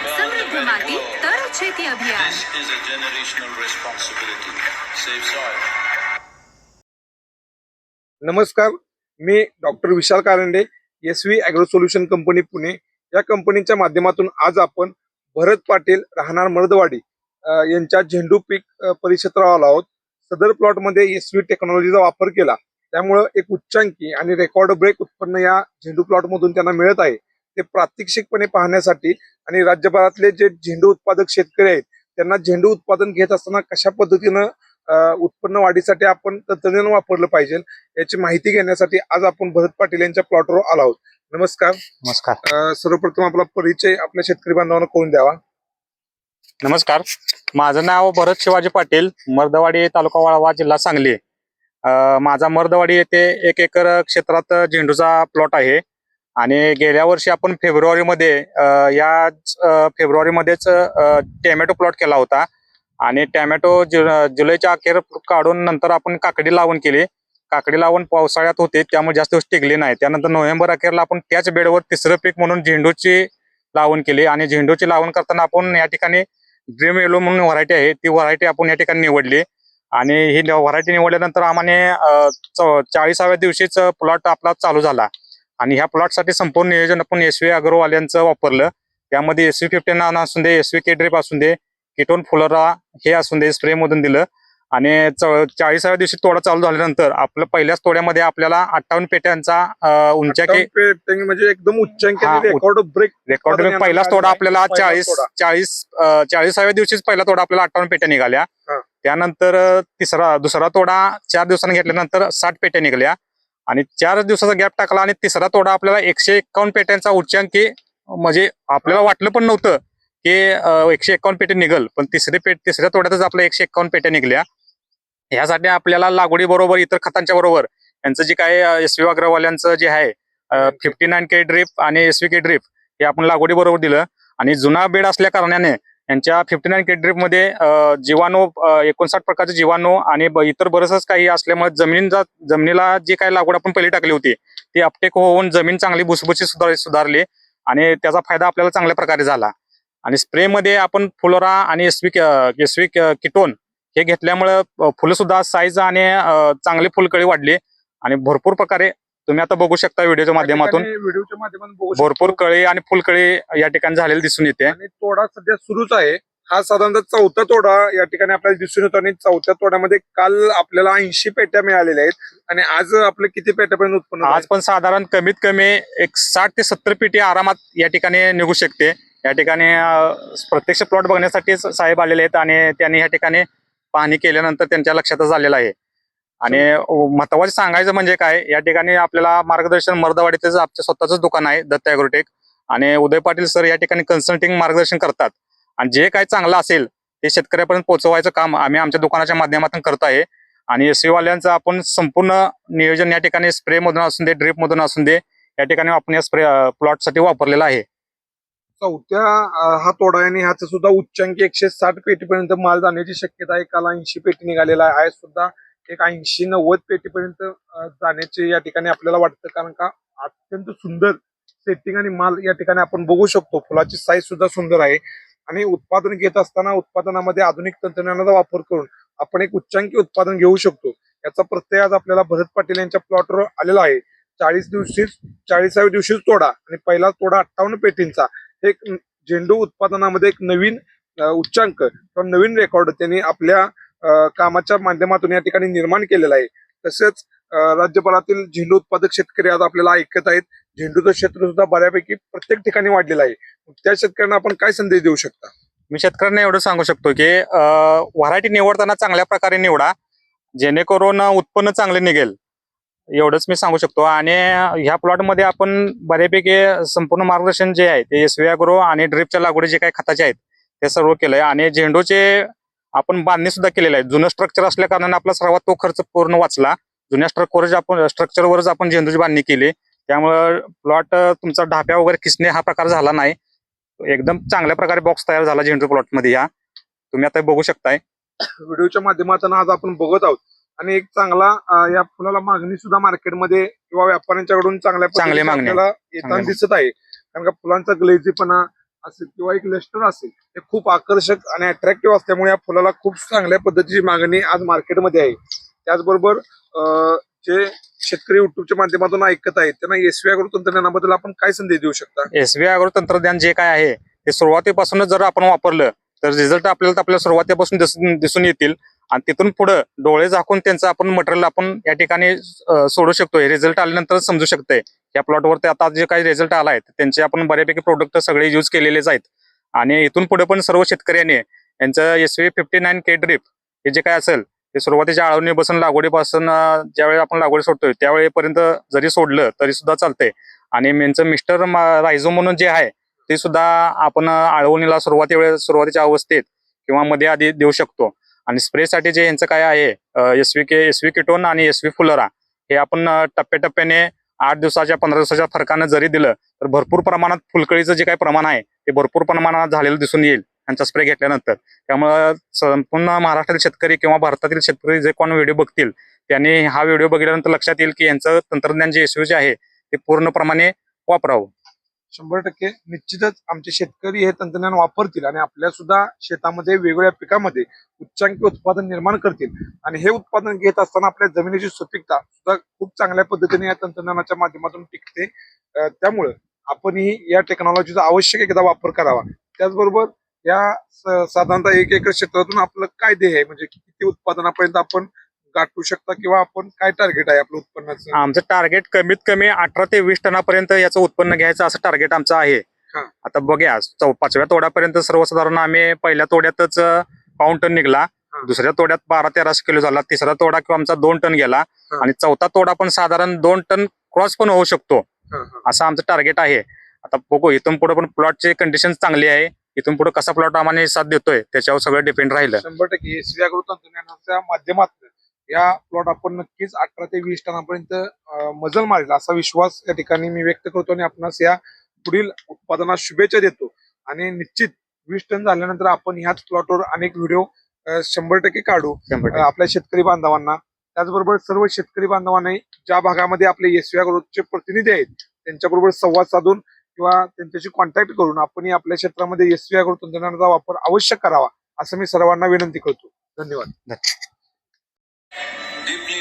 સમૃદ્ધ માટી તર છેતી અભિયાન This is a generational responsibility. Save soil. नमस्कार मी doctor Vishal Karande S V agro solution company Pune या कंपनीच्या माध्यमातून आज आपण भरत पाटील राहणार मर्दवाडी अ, यांच्या झेंडू पीक अ, परिक्षेत्रावर आलो आहोत सदर प्लॉटमध्ये एस व्ही टेक्नॉलॉजीचा वापर केला त्यामुळं एक उच्चांकी आणि रेकॉर्ड ब्रेक उत्पन्न या झेंडू प्लॉटमधून त्यांना मिळत आहे ते प्रात्यक्षिकपणे पाहण्यासाठी आणि राज्यभरातले जे झेंडू उत्पादक शेतकरी आहेत त्यांना झेंडू उत्पादन घेत असताना कशा पद्धतीनं उत्पन्न वाढीसाठी आपण तंत्रज्ञान वापरलं पाहिजे याची माहिती घेण्यासाठी आज आपण भरत पाटील यांच्या प्लॉटवर आलो आहोत. नमस्कार. नमस्कार. सर्वप्रथम आपला परिचय आपल्या शेतकरी बांधवांना करून द्यावा. नमस्कार. माझं नाव भरत शिवाजी पाटील मर्दवाडी तालुका वाळवा जिल्हा सांगली. माझा मर्दवाडी येथे एक एकर क्षेत्रात झेंडूचा प्लॉट आहे. आणि गेल्या वर्षी आपण फेब्रुवारीमध्ये याच फेब्रुवारीमध्येच टॅमॅटो प्लॉट केला होता. आणि टॅमॅटो जु- जुलैच्या अखेर काढून नंतर आपण काकडी लावण केली. काकडी लावण पावसाळ्यात होते त्यामुळे जास्त दिवस टिकली नाही. त्यानंतर नोव्हेंबर अखेरला आपण त्याच बेडवर तिसरं पीक म्हणून झेंडूची लावण केली. आणि झेंडूची लावण करताना आपण या ठिकाणी ड्रीम येलो म्हणून व्हरायटी आहे ती व्हरायटी आपण या ठिकाणी निवडली. आणि ही व्हरायटी निवडल्यानंतर आम्हाने चाळीसाव्या दिवशीच प्लॉट आपला चालू झाला. आणि ह्या प्लॉटसाठी संपूर्ण नियोजन आपण एस व्ही अग्रवाल्यांचं वापरलं. त्यामध्ये एस व्ही फिफ्टीन असून दे एस व्ही केड्रिप असून दे किटोन फुलरा हे असून दे स्प्रे मधून दिलं. आणि चाळीसाव्या दिवशी तोडा चालू झाल्यानंतर आपल्या पहिल्याच तोड्यामध्ये आपल्याला अठ्ठावन्न पेट्यांचा उंचाकी पेटिंग म्हणजे एकदम उच्चांकी रेकॉर्ड ब्रेक रेकॉर्ड उत्पादन पहिलाच तोडा आपल्याला चाळीस. चाळीस चाळीसाव्या दिवशीच पहिला तोडा आपल्याला अठ्ठावन्न पेट्या निघाल्या. त्यानंतर तिसरा दुसरा तोडा चार दिवसांनी घेतल्यानंतर साठ पेट्या निघाल्या. आणि चार दिवसाचा गॅप टाकला आणि तिसरा तोडा आपल्याला एकशे एकावन्न पेट्यांचा उच्चांकी म्हणजे आपल्याला वाटलं पण नव्हतं की एकशे एकावन्न पेटे निघल. पण तिसरी पेट तिसऱ्या तोड्यातच आपल्या एकशे एकावन्न पेट्या निघल्या. ह्यासाठी आपल्याला लागवडी बरोबर इतर खतांच्या बरोबर यांचं जे काय एस व्ही अग्रवाल्यांचं जे आहे फिफ्टी नाईन के ड्रीप आणि एस व्ही के ड्रीप हे आपण लागवडी बरोबर दिलं. आणि जुना बेड असल्या कारणाने यांच्या फिफ्टी नाईन के मध्ये जीवाणू एकोणसाठ प्रकारचे जीवाणू आणि इतर बरंच काही असल्यामुळे जमिनीचा जमिनीला जी काही लागवड आपण पहिली टाकली होती ती अपटेक होऊन जमीन चांगली भुसभुशी सुधार सुधारली आणि त्याचा फायदा आपल्याला चांगल्या प्रकारे झाला. आणि स्प्रे मध्ये आपण फुलोरा आणि एसवी व्ही किटोन हे घेतल्यामुळं फुलंसुद्धा साईज आणि चांगली फुलकळी वाढली आणि भरपूर प्रकारे तुम्ही आता बघू शकता व्हिडिओच्या माध्यमातून. व्हिडिओच्या माध्यमातून बघू शकतो. भरपूर कळी आणि फुलकळी या ठिकाणी झालेली दिसून येते. आणि तोडा सध्या सुरूच आहे. हा साधारणतः चौथा तोडा या ठिकाणी आपल्याला दिसून येतो आणि चौथ्या तोड्यामध्ये काल आपल्याला ऐंशी पेट्या मिळालेल्या आहेत आणि आज आपले किती पेट्यापर्यंत उत्पन्न आज झालं? पण साधारण कमीत कमी एक साठ ते सत्तर पेटी आरामात या ठिकाणी निघू शकते. या ठिकाणी अं, प्रत्यक्ष प्लॉट बघण्यासाठी साहेब आलेले आहेत आणि त्यांनी या ठिकाणी पाहणी केल्यानंतर त्यांच्या लक्षातच आलेलं आहे. आणि महत्वाचं सांगायचं म्हणजे काय या ठिकाणी आपल्याला मार्गदर्शन मर्दवाडीचं आमचं स्वतःच दुकान आहे दत्त ॲग्रोटेक. आणि उदय पाटील सर या ठिकाणी कन्सल्टिंग मार्गदर्शन करतात. आणि जे काय चांगलं असेल ते शेतकऱ्यापर्यंत पोहोचवायचं काम आम्ही आमच्या दुकानाच्या माध्यमातून करत आहे. आणि एस वाल्यांचं आपण संपूर्ण नियोजन या ठिकाणी स्प्रे मधून असून दे ड्रीप मधून असून दे या ठिकाणी आपण या स्प्रे प्लॉटसाठी वापरलेला आहे. चौथ्या हा तोडा आणि ह्याचं सुद्धा उच्चांकी एकशे साठ पेटीपर्यंत माल जाण्याची शक्यता आहे. काल ऐंशी पेटी निघालेला आहे सुद्धा एक ऐंशी नव्वद पेटीपर्यंत जाण्याचे या ठिकाणी आपल्याला वाटतं. कारण का अत्यंत सुंदर सेटिंग आणि माल या ठिकाणी आपण बघू शकतो. फुलाची साईज सुद्धा सुंदर आहे. आणि उत्पादन घेत असताना उत्पादनामध्ये आधुनिक तंत्रज्ञानाचा वापर करून आपण एक उच्चांकी उत्पादन घेऊ शकतो. याचा प्रत्यय आज आपल्याला भरत पाटील यांच्या प्लॉटवर आलेला आहे. चाळीस दिवशी चाळीसाव्या दिवशीच तोडा आणि पहिला तोडा अठ्ठावन्न पेटींचा. एक झेंडू उत्पादनामध्ये एक नवीन उच्चांक किंवा नवीन रेकॉर्ड त्यांनी आपल्या कामाच्या माध्यमातून या ठिकाणी निर्माण केलेला आहे. तसेच राज्यभरातील झेंडू उत्पादक शेतकरी आज आपल्याला ऐकत आहेत. झेंडूचं क्षेत्र सुद्धा बऱ्यापैकी प्रत्येक ठिकाणी वाढलेलं आहे. त्या शेतकऱ्यांना आपण काय संदेश देऊ शकता? मी शेतकऱ्यांना एवढं सांगू शकतो की व्हरायटी निवडताना चांगल्या प्रकारे निवडा. जेणेकरून उत्पन्न चांगले निघेल. एवढंच मी सांगू शकतो. आणि ह्या प्लॉटमध्ये आपण बऱ्यापैकी संपूर्ण मार्गदर्शन जे आहे ते एस व्ही अग्रो आणि ड्रिपच्या लागवडी जे काही खताचे आहेत ते सर्व केलंय. आणि झेंडूचे आपण बांधणी सुद्धा केलेलं आहे. जुनं स्ट्रक्चर असल्या कारणाने आपला सर्वात तो खर्च पूर्ण वाचला. जुन्या स्ट्रक्चरवरच आपण स्ट्रक्चरवरच आपण झेंडूची बांधणी केली. त्यामुळं प्लॉट तुमचा ढाप्या वगैरे खिचणे हा प्रकार झाला नाही. एकदम चांगल्या प्रकारे बॉक्स तयार झाला झेंडू प्लॉटमध्ये या. तुम्ही आता बघू शकताय. व्हिडिओच्या माध्यमातून आज आपण बघत आहोत. आणि एक चांगला या फुलाला मागणी सुद्धा मार्केटमध्ये किंवा व्यापाऱ्यांच्याकडून चांगल्या चांगली पद्धतीने मागणी दिसत आहे. कारण का फुलांचा ग्लेझीपणा असेल किंवा एक लेस्टर असेल हे खूप आकर्षक आणि अट्रॅक्टिव्ह असल्यामुळे या फुलाला खूप चांगल्या पद्धतीची मागणी आज मार्केटमध्ये आहे. त्याचबरोबर जे शेतकरी युट्यूबच्या माध्यमातून ऐकत आहेत त्यांना एसवी अग्रो तंत्रज्ञानाबद्दल आपण काय संदेश देऊ शकता? एसबी अग्रो तंत्रज्ञान जे काय आहे ते सुरुवातीपासूनच जर आपण वापरलं तर रिझल्ट आपल्याला आपल्याला सुरुवातीपासून दिसून दिसून येतील. आणि तिथून पुढे डोळे झाकून त्यांचं आपण मटेरियल आपण या ठिकाणी सोडू शकतो हे रिझल्ट आल्यानंतर समजू शकतंय. या प्लॉटवरती आता जे काही रिझल्ट आहे त्यांचे आपण बऱ्यापैकी प्रोडक्ट सगळे यूज केलेलेच आहेत. आणि इथून पुढे पण सर्व शेतकऱ्यांनी यांचं S V fifty nine K drip हे जे काय असेल ते सुरुवातीच्या आळवणीपासून लागवडीपासून ज्यावेळी आपण लागवडी सोडतोय त्यावेळेपर्यंत जरी सोडलं तरी सुद्धा चालतंय. आणि यांचं मिस्टर रायझो म्हणून जे आहे ते सुद्धा आपण आळवणीला सुरुवाती वेळेस सुरुवातीच्या अवस्थेत किंवा मध्ये आधी देऊ शकतो. आणि स्प्रेसाठी जे यांचं काय आहे S V K S V ketone आणि एस व्ही फुलरा हे आपण टप्प्याटप्प्याने आठ दिवसाच्या पंधरा दिवसाच्या फरकानं जरी दिलं तर भरपूर प्रमाणात फुलकळीचं जे काही प्रमाण आहे ते भरपूर प्रमाणात झालेलं दिसून येईल यांचा स्प्रे घेतल्यानंतर. त्यामुळं संपूर्ण महाराष्ट्रातील शेतकरी किंवा भारतातील शेतकरी जे कोण व्हिडिओ बघतील त्यांनी हा व्हिडिओ बघितल्यानंतर लक्षात येईल की यांचं तंत्रज्ञान जे एस जे आहे ते पूर्णप्रमाणे वापरावं. शंभर टक्के निश्चितच आमचे शेतकरी हे तंत्रज्ञान वापरतील आणि आपल्या सुद्धा शेतामध्ये वेगवेगळ्या पिकामध्ये उच्चांकी उत्पादन निर्माण करतील. आणि हे उत्पादन घेत असताना आपल्या जमिनीची सुपीकता सुद्धा खूप चांगल्या पद्धतीने या तंत्रज्ञानाच्या माध्यमातून टिकते. त्यामुळं आपणही या टेक्नॉलॉजीचा आवश्यक एकदा वापर करावा. त्याचबरोबर या स- साधारणतः एक एकर क्षेत्रातून आपलं काय ध्येय आहे? म्हणजे किती उत्पादनापर्यंत आपण गाठू शकता किंवा आपण काय टार्गेट आहे आपलं उत्पन्नाचं? आमचं टार्गेट कमीत कमी अठरा ते वीस टनापर्यंत याचं उत्पन्न घ्यायचं असं टार्गेट आमचं आहे. हा. आता बघूया चौ पाचव्या तोड्यापर्यंत सर्वसाधारण आम्ही पहिल्या तोड्यातच पाऊन टन निघला. हा. दुसऱ्या तोड्यात बारा तेराशे किलो झाला. तिसरा तोडा किंवा आमचा दोन टन गेला. हा. आणि चौथा तोडा पण साधारण दोन टन क्रॉस पण होऊ शकतो. हा, हा. असं आमचं टार्गेट आहे. आता बघू इथून पुढे पण प्लॉटची कंडिशन चांगली आहे. इथून पुढे कसा प्लॉट आम्हाला साथ देतोय त्याच्यावर सगळं डिपेंड राहिलं. शंभर टक्के. एसवी अग्रो तंत्रज्ञानाच्या माध्यमातून या प्लॉट आपण नक्कीच अठरा ते वीस टनापर्यंत मजल मारेल असा विश्वास या ठिकाणी मी व्यक्त करतो आणि आपणास या पुढील उत्पादनात शुभेच्छा देतो. आणि निश्चित वीस टन झाल्यानंतर आपण ह्याच प्लॉटवर अनेक व्हिडिओ शंभर टक्के काढू. आपल्या शेतकरी बांधवांना. त्याचबरोबर सर्व शेतकरी बांधवांनाही ज्या भागामध्ये आपले एसवी अग्रोचे प्रतिनिधी आहेत त्यांच्याबरोबर संवाद साधून किंवा त्यांच्याशी कॉन्टॅक्ट करून आपणही आपल्या क्षेत्रामध्ये एसवी अग्रो तंत्रज्ञानाचा वापर अवश्य करावा असं मी सर्वांना विनंती करतो. धन्यवाद.